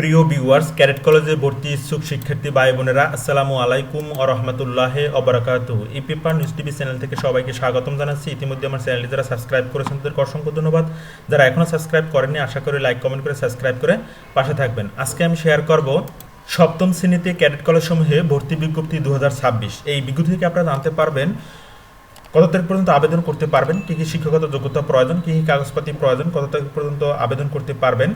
প্রিয় viewers carat কলেজে ভর্তি ইচ্ছুক শিক্ষার্থী ভাই বোনেরা, আসসালামু আলাইকুম ও রহমতুল্লাহ অবরাকাতু এই পেপার নিউজ টিভি চ্যানেল থেকে সবাইকে স্বাগতম জানাচ্ছি। ইতিমধ্যে আমার চ্যানেলটি যারা সাবস্ক্রাইব করেছেন, তাদেরকে অসংখ্য ধন্যবাদ। যারা এখনও সাবস্ক্রাইব করেননি, আশা করি লাইক কমেন্ট করে সাবস্ক্রাইব করে পাশে থাকবেন। আজকে আমি শেয়ার করব সপ্তম শ্রেণীতে ক্যাডেট কলেজ সমূহে ভর্তি বিজ্ঞপ্তি দু হাজার ছাব্বিশ। এই বিজ্ঞপ্তি থেকে আপনারা জানতে পারবেন কত তারিখ পর্যন্ত আবেদন করতে পারবেন, কী কী শিক্ষাগত যোগ্যতা প্রয়োজন, কী কী কাগজপাতি প্রয়োজন, কত তারিখ পর্যন্ত আবেদন করতে পারবেন।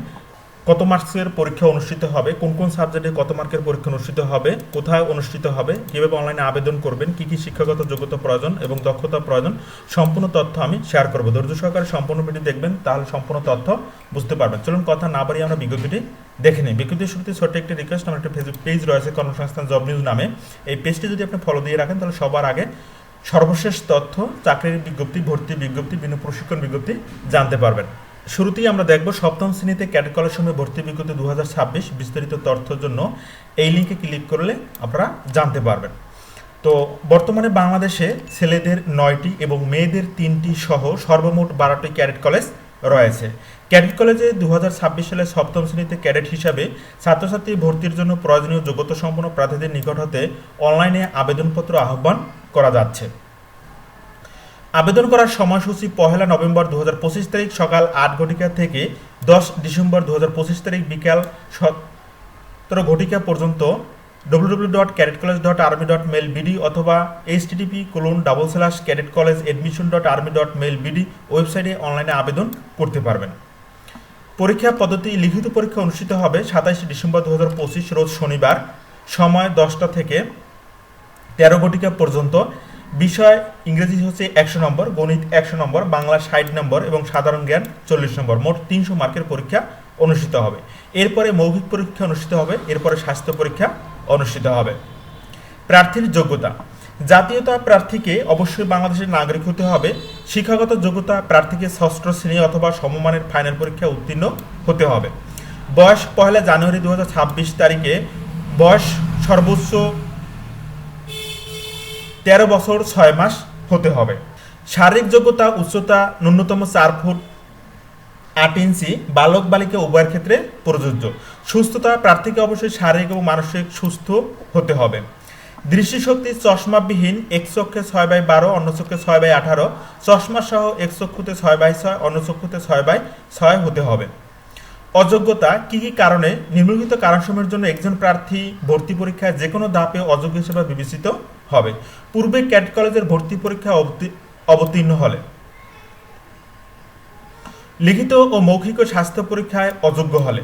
কত মার্কসের পরীক্ষা অনুষ্ঠিত হবে, কোন কোন সাবজেক্টে কত মার্কের পরীক্ষা অনুষ্ঠিত হবে, কোথায় অনুষ্ঠিত হবে, কীভাবে অনলাইনে আবেদন করবেন, কী কী শিক্ষাগত যোগ্যতা প্রয়োজন এবং দক্ষতা প্রয়োজন, সম্পূর্ণ তথ্য আমি শেয়ার করব। ধৈর্য সহকারে সম্পূর্ণ ভিডিও দেখবেন, তাহলে সম্পূর্ণ তথ্য বুঝতে পারবেন। চলুন কথা না বাড়িয়ে আমরা বিজ্ঞপ্তিটি দেখে নিই। বিজ্ঞপ্তির শুরুতে ছোট্ট একটি রিকোয়েস্ট আমার একটা ফেসবুক পেজ রয়েছে, কর্মসংস্থান জব নিউজ নামে। এই পেজটি যদি আপনি ফলো দিয়ে রাখেন, তাহলে সবার আগে সর্বশেষ তথ্য, চাকরির বিজ্ঞপ্তি, ভর্তি বিজ্ঞপ্তি বিভিন্ন প্রশিক্ষণ বিজ্ঞপ্তি জানতে পারবেন। শুরুতেই আমরা দেখব সপ্তম শ্রেণীতে ক্যাডেট কলেজ সময় ভর্তি বিজ্ঞপ্তি দু হাজার ছাব্বিশ বিস্তারিত তথ্যের জন্য। এই লিঙ্কে ক্লিক করলে আপনারা জানতে পারবেন। তো বর্তমানে বাংলাদেশে ছেলেদের নয়টি এবং মেয়েদের তিনটি সহ সর্বমোট বারোটি ক্যাডেট কলেজ রয়েছে। ক্যাডেট কলেজে দু হাজার ছাব্বিশ সালে সপ্তম শ্রেণীতে ক্যাডেট হিসাবে ছাত্রছাত্রী ভর্তির জন্য প্রয়োজনীয় যোগ্যতা সম্পন্ন প্রার্থীদের নিকট হতে অনলাইনে আবেদনপত্র আহ্বান করা যাচ্ছে। আবেদন করার সময়সূচি পহেলা নভেম্বর দু হাজার পঁচিশ তারিখ সকাল আট ঘটিকা থেকে দশ ডিসেম্বর দু হাজার পঁচিশ তারিখ বিকাল সতেরো ঘটিকা পর্যন্ত WW dot cadet college dot army dot mil BD অথবা H TTP colon double slash cadet college admission dot army dot mil BD ওয়েবসাইটে অনলাইনে আবেদন করতে পারবেন। পরীক্ষা পদ্ধতি লিখিত পরীক্ষা অনুষ্ঠিত হবে সাতাইশে ডিসেম্বর দু হাজার পঁচিশ, রোজ শনিবার, সময় দশটা থেকে তেরো ঘটিকা পর্যন্ত। বিষয়, ইংরেজি হচ্ছে একশো নম্বর, গণিত একশো নম্বর, বাংলা ষাট নম্বর এবং সাধারণ জ্ঞান চল্লিশ নম্বর। মোট তিনশো মার্কের পরীক্ষা অনুষ্ঠিত হবে। এরপরে মৌখিক পরীক্ষা অনুষ্ঠিত হবে, এরপরে স্বাস্থ্য পরীক্ষা অনুষ্ঠিত হবে। প্রার্থীর যোগ্যতা। জাতীয়তা প্রার্থীকে অবশ্যই বাংলাদেশের নাগরিক হতে হবে। শিক্ষাগত যোগ্যতা প্রার্থীকে ষষ্ঠ শ্রেণি অথবা সমমানের ফাইনাল পরীক্ষা উত্তীর্ণ হতে হবে। বয়স পহেলা জানুয়ারি দু হাজার ছাব্বিশ তারিখে বয়স সর্বোচ্চ তেরো বছর ছয় মাস হতে হবে। শারীরিক যোগ্যতা, উচ্চতা, ন্যূনতম চার ফুট আট ইঞ্চি, বালক বালিকা উভয়ের ক্ষেত্রে প্রযোজ্য। সুস্থতা প্রার্থীকে অবশ্যই শারীরিক এবং মানসিক সুস্থ হতে হবে। দৃষ্টিশক্তি চশমাবিহীন, এক চক্ষে ছয় বাই বারো, অন্য চক্ষে ছয় বাই আঠারো চশমা সহ এক চক্ষুতে ছয় বাই ছয়, অন্য চক্ষুতে ছয় বাই ছয় হতে হবে। অযোগ্যতা, কি কি কারণে? নিম্নলিখিত কারণসমূহের জন্য একজন প্রার্থী ভর্তি পরীক্ষায় যে কোনো ধাপে অযোগ্য হিসেবে বিবেচিত হবে। পূর্বে ক্যাট কলেজের ভর্তি পরীক্ষা অবতীর্ণ হলে। লিখিত ও মৌখিক স্বাস্থ্য পরীক্ষায় অযোগ্য হলে।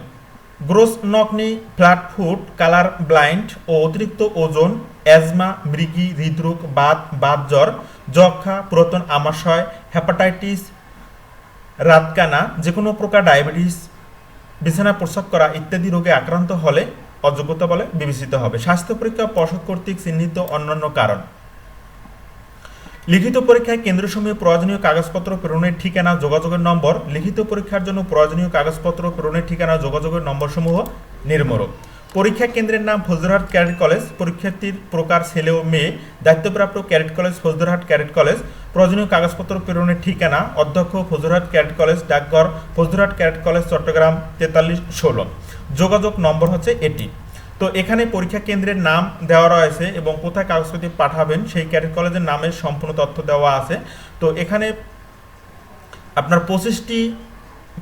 Gross knock knee, flat foot, colour blind ও অতিরিক্ত ওজন, অ্যাজমা, মৃগি, হৃদরোগ, বাত জ্বর যক্ষা পুরাতন আমাশয়, হেপাটাইটিস, রাতকানা যে কোনো প্রকার ডায়াবেটিস বিছানা প্রস্রাব করা ইত্যাদি রোগে আক্রান্ত হলে অযোগ্যতা বলে বিবেচিত হবে। স্বাস্থ্য পরীক্ষা পর্ষদ কর্তৃক চিহ্নিত অন্যান্য কারণ। লিখিত পরীক্ষায় কেন্দ্রসমূহে প্রয়োজনীয় কাগজপত্র, প্রেরণের ঠিকানা, যোগাযোগের নম্বর, লিখিত পরীক্ষার জন্য প্রয়োজনীয় কাগজপত্র, প্রেরণের ঠিকানা, যোগাযোগের নম্বরসমূহ নির্মরক পরীক্ষা কেন্দ্রের নাম ফজলরহাট ক্যাডেট কলেজ। পরীক্ষার্থীর প্রকার ছেলে ও মেয়ে, দায়িত্বপ্রাপ্ত cadet college Faujdarhat cadet college. প্রয়োজনীয় কাগজপত্র, প্রেরণের ঠিকানা, অধ্যক্ষ ফজলরহাট ক্যাডেট কলেজ, ডাকঘর ফজলরহাট ক্যাডেট কলেজ, চট্টগ্রাম তেতাল্লিশ ষোলো। যোগাযোগ নম্বর হচ্ছে এটি। তো এখানে পরীক্ষা কেন্দ্রের নাম দেওয়া রয়েছে এবং কোথায় কাগজপত্র পাঠাবেন, সেই ক্যাডেট কলেজের নামের সম্পূর্ণ তথ্য দেওয়া আছে। তো এখানে আপনার পঁচিশটি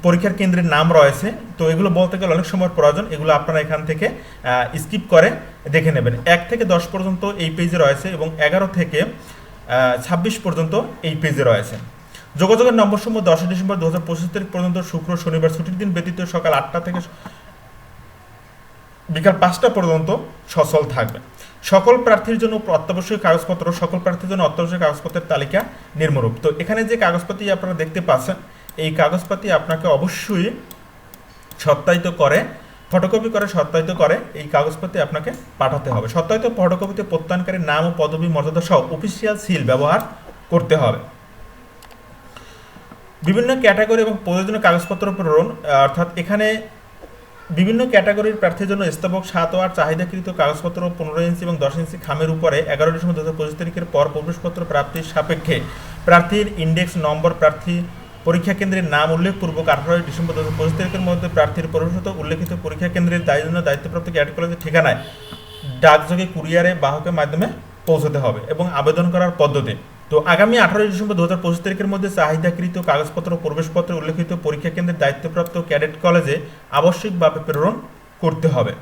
পরীক্ষার কেন্দ্রের নাম রয়েছে। তো এগুলো বলতে গেলে অনেক সময় প্রয়োজন, এগুলো আপনারা এখান থেকে স্কিপ করে দেখে নেবেন। এক থেকে দশ পর্যন্ত এই পেজে রয়েছে এবং এগারো থেকে ছাব্বিশ পর্যন্ত এই পেজে রয়েছে। যোগাযোগের নম্বর সমূহ দশই ডিসেম্বর দু হাজার পঁচিশ তারিখ পর্যন্ত শুক্র, শনিবার ছুটির দিন ব্যতীত সকাল আটটা থেকে বিকাল পাঁচটা পর্যন্ত সচল থাকবে। সকল প্রার্থীর জন্য অত্যাবশ্যক কাগজপত্র, সকল প্রার্থীর জন্য অত্যাবশ্যক কাগজপত্রের তালিকা নির্মরূপ তো এখানে যে কাগজপাতি আপনারা দেখতে পাচ্ছেন, এই কাগজপাতি আপনাকে অবশ্যই সত্যায়িত করে, ফটোকপি করে, সত্যায়িত করে এই কাগজপত্রে আপনাকে পাঠাতে হবে। সত্যায়িত ফটোকপিতে প্রত্যয়নকারীর নাম ও পদবী মর্যাদা সহ অফিসিয়াল সিল ব্যবহার করতে হবে। বিভিন্ন ক্যাটাগরি এবং প্রয়োজনীয় কাগজপত্র প্রেরণ, অর্থাৎ এখানে বিভিন্ন ক্যাটাগরির প্রার্থীর জন্য স্তবক সাত ও আট চাহিদাকৃত কাগজপত্র পনেরো ইঞ্চি এবং দশ ইঞ্চি খামের উপরে এগারো ডিসেম্বর দু হাজার পঁচিশ তারিখের পর প্রবেশপত্র প্রাপ্তির সাপেক্ষে প্রার্থীর ইন্ডেক্স নম্বর, প্রার্থী পরীক্ষা কেন্দ্রের নাম উল্লেখপূর্বক আঠারোই ডিসেম্বর দু হাজার পঁচিশ তারিখের মধ্যে প্রার্থীর পরিষদ উল্লেখিত পরীক্ষা কেন্দ্রের দায়িত্ব দায়িত্বপ্রাপ্ত ক্যাডেট কলেজের ঠিকানায় ডাকযোগে কুরিয়ারে বাহকের মাধ্যমে পৌঁছতে হবে এবং আবেদন করার পদ্ধতি। তো আগামী আঠারোই ডিসেম্বর দু হাজার পঁচিশ তারিখের মধ্যে চাহিদাকৃত কাগজপত্র প্রবেশপত্র উল্লেখিত পরীক্ষা কেন্দ্রের দায়িত্বপ্রাপ্ত ক্যাডেট কলেজে আবশ্যিকভাবে প্রেরণ করতে হবে।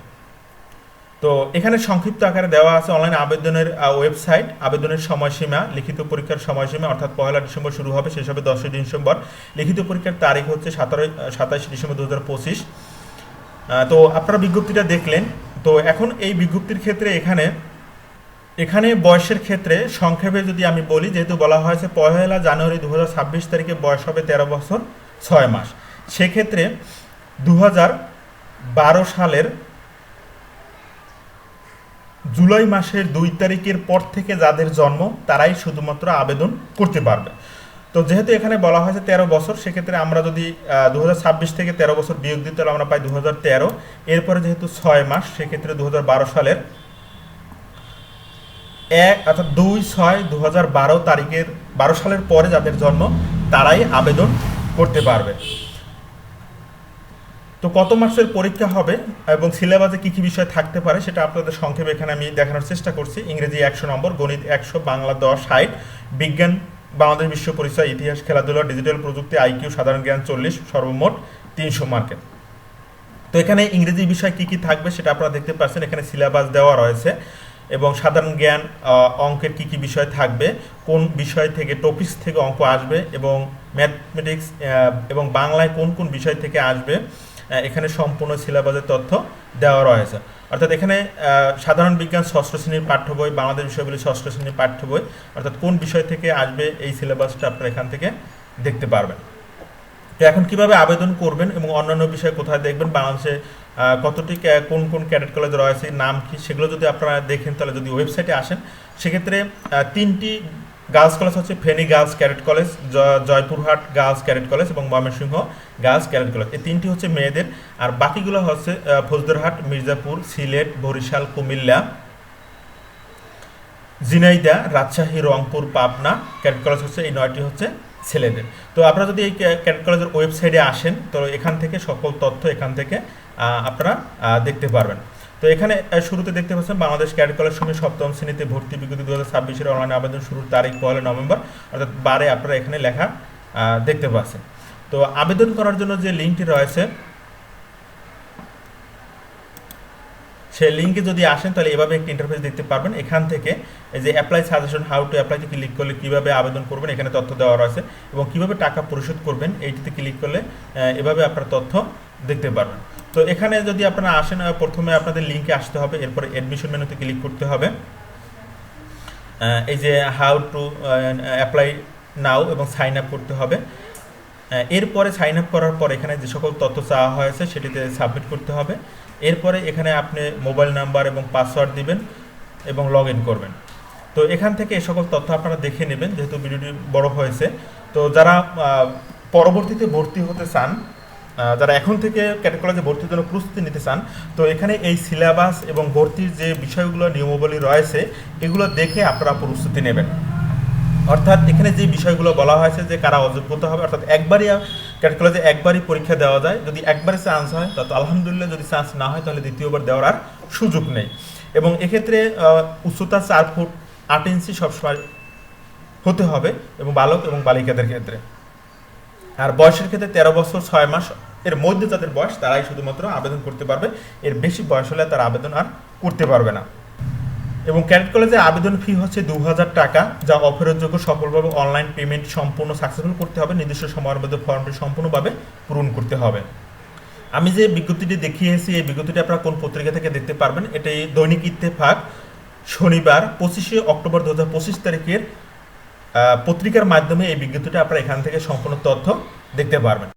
তো এখানে সংক্ষিপ্ত আকারে দেওয়া আছে অনলাইন আবেদনের ওয়েবসাইট, আবেদনের সময়সীমা, লিখিত পরীক্ষার সময়সীমা, অর্থাৎ পয়লা ডিসেম্বর শুরু হবে, শেষ হবে দশই ডিসেম্বর। লিখিত পরীক্ষার তারিখ হচ্ছে সতেরোই সাতাশে ডিসেম্বর দু হাজার পঁচিশ। তো আপনারা বিজ্ঞপ্তিটা দেখলেন। তো এখন এই বিজ্ঞপ্তির ক্ষেত্রে এখানে এখানে বয়সের ক্ষেত্রে সংক্ষেপে যদি আমি বলি, যেহেতু বলা হয়েছে পয়লা জানুয়ারি দু হাজার ছাব্বিশ তারিখে বয়স হবে তেরো বছর ছয় মাস। সেক্ষেত্রে দু বারো সালের জুলাই মাসের দুই তারিখের পর থেকে যাদের জন্ম, তারাই শুধুমাত্র আবেদন করতে পারবে। তো যেহেতু এখানে বলা হয়েছে তেরো বছর, সেক্ষেত্রে আমরা যদি দু হাজার ছাব্বিশ থেকে তেরো বছর বিয়োগ তাহলে আমরা পাই দু এরপরে যেহেতু ছয় মাস, সেক্ষেত্রে দু হাজার বারো সালের এক, অর্থাৎ দুই, ছয় দু হাজার বারো তারিখের, বারো সালের পরে যাদের জন্ম, তারাই আবেদন করতে পারবে। তো কত মার্কসের পরীক্ষা হবে এবং সিলেবাসে কী কী বিষয় থাকতে পারে সেটা আপনাদের সংক্ষেপে এখানে আমি দেখানোর চেষ্টা করছি। ইংরেজি একশো নম্বর, গণিত একশো, বাংলা দশ, ষাট, বিজ্ঞান, বাংলাদেশ বিশ্ব পরিচয়, ইতিহাস, খেলাধুলা, ডিজিটাল প্রযুক্তি, আইকিউ, সাধারণ জ্ঞান চল্লিশ, সর্বমোট তিনশো মার্কের। তো এখানে ইংরেজি বিষয় কী কী থাকবে সেটা আপনারা দেখতে পাচ্ছেন, এখানে সিলেবাস দেওয়া রয়েছে। এবং সাধারণ জ্ঞান অঙ্কের কি কি বিষয় থাকবে, কোন বিষয় থেকে টপিক্স থেকে অঙ্ক আসবে এবং ম্যাথমেটিক্স এবং বাংলায় কোন কোন বিষয় থেকে আসবে এখানে সম্পূর্ণ সিলেবাসের তথ্য দেওয়া রয়েছে। অর্থাৎ এখানে সাধারণ বিজ্ঞান ষষ্ঠ শ্রেণির পাঠ্য বই, বাংলাদেশ বিষয়গুলি ষষ্ঠ শ্রেণির পাঠ্য বই, অর্থাৎ কোন বিষয় থেকে আসবে এই সিলেবাসটা আপনারা এখান থেকে দেখতে পারবেন। তো এখন কীভাবে আবেদন করবেন এবং অন্যান্য বিষয় কোথায় দেখবেন, বাংলাদেশে কতটি কোন কোন ক্যাডেট কলেজ রয়েছে, নাম কি, সেগুলো যদি আপনারা দেখেন, তাহলে যদি ওয়েবসাইটে আসেন, সেক্ষেত্রে তিনটি গার্লস কলেজ হচ্ছে Feni girls cadet college Joypurhat girls cadet college এবং ময়মনসিংহ গার্লস ক্যাডেট কলেজ। এই তিনটি হচ্ছে মেয়েদের, আর বাকিগুলো হচ্ছে ফজদরহাট মির্জাপুর, সিলেট, বরিশাল, কুমিল্লা। জিনাইদা রাজশাহী, রংপুর, পাবনা ক্যাডেট কলেজ হচ্ছে এই নয়টি হচ্ছে ছেলেদের। তো আপনারা যদি এই ক্যাডেট কলেজের ওয়েবসাইটে আসেন, তো এখান থেকে সকল তথ্য এখান থেকে আপনারা দেখতে পারবেন। তো এখানে শুরুতে দেখতে পাচ্ছেন বাংলাদেশ ক্যাডেট কলেজ সঙ্গে সপ্তম শ্রেণীতে ভর্তি বিজ্ঞপ্তি দু হাজার ছাব্বিশের অনলাইন আবেদন শুরুর তারিখ পয়লা নভেম্বর, অর্থাৎ বারে আপনারা এখানে লেখা দেখতে পাচ্ছেন। তো আবেদন করার জন্য যে লিঙ্কটি রয়েছে সেই লিঙ্কে যদি আসেন, তাহলে এভাবে একটি ইন্টারফেস দেখতে পারবেন। এখান থেকে এই যে অ্যাপ্লাই সাজেশন হাউ টু অ্যাপ্লাইতে ক্লিক করলে কীভাবে আবেদন করবেন, এখানে তথ্য দেওয়া রয়েছে। এবং কীভাবে টাকা পরিশোধ করবেন, এইটিতে ক্লিক করলে এভাবে আপনার তথ্য দেখতে পারবেন। তো এখানে যদি আপনারা আসেন প্রথমে আপনাদের লিঙ্কে আসতে হবে, এরপরে অ্যাডমিশন মেনুতে ক্লিক করতে হবে। এই যে হাউ টু অ্যাপ্লাই নাও এবং সাইন আপ করতে হবে। এরপরে সাইন আপ করার পর এখানে যে সকল তথ্য চাওয়া হয়েছে, সেটিতে সাবমিট করতে হবে। এরপরে এখানে আপনি মোবাইল নাম্বার এবং পাসওয়ার্ড দিবেন এবং লগ ইন করবেন। তো এখান থেকে এ সকল তথ্য আপনারা দেখে নেবেন, যেহেতু ভিডিওটি বড় হয়েছে। তো যারা পরবর্তীতে ভর্তি হতে চান যারা এখন থেকে ক্যাটেট কলেজে ভর্তির জন্য প্রস্তুতি নিতে চান, তো এখানে এই সিলেবাস এবং ভর্তির যে বিষয়গুলো, নিয়মাবলী রয়েছে, এগুলো দেখে আপনারা প্রস্তুতি নেবেন। অর্থাৎ এখানে যে বিষয়গুলো বলা হয়েছে যে কারা অযোগ্যতা হবে, অর্থাৎ একবারই ক্যাট কলেজে একবারই পরীক্ষা দেওয়া যায়। যদি একবারে চান্স হয় তত আলহামদুলিল্লাহ যদি চান্স না হয়, তাহলে দ্বিতীয়বার দেওয়ার আর সুযোগ নেই। এবং এক্ষেত্রে উচ্চতা চার ফুট আট ইঞ্চি সবসময় হতে হবে এবং বালক এবং বালিকাদের ক্ষেত্রে। আর বয়সের ক্ষেত্রে তেরো বছর ছয় মাস, এর মধ্যে যাদের বয়স, তারাই শুধুমাত্র আবেদন করতে পারবে। এর বেশি বয়স হলে তারা আবেদন আর করতে পারবে না। এবং ক্যাডেট কলেজে আবেদন ফি হচ্ছে দু হাজার টাকা, যা অফেরতযোগ্য সফলভাবে অনলাইন পেমেন্ট সম্পূর্ণ সাকসেসফুল করতে হবে, নির্দিষ্ট সময়ের মধ্যে ফর্মটি সম্পূর্ণভাবে পূরণ করতে হবে। আমি যে বিজ্ঞপ্তিটি দেখিয়েছি, এই বিজ্ঞপ্তিটি আপনারা কোন পত্রিকা থেকে দেখতে পারবেন, এটি দৈনিক ইত্তেফাক, শনিবার, পঁচিশে অক্টোবর দু হাজার পঁচিশ তারিখের পত্রিকার মাধ্যমে এই বিজ্ঞপ্তিটা আপনারা এখান থেকে সম্পূর্ণ তথ্য দেখতে পারবেন।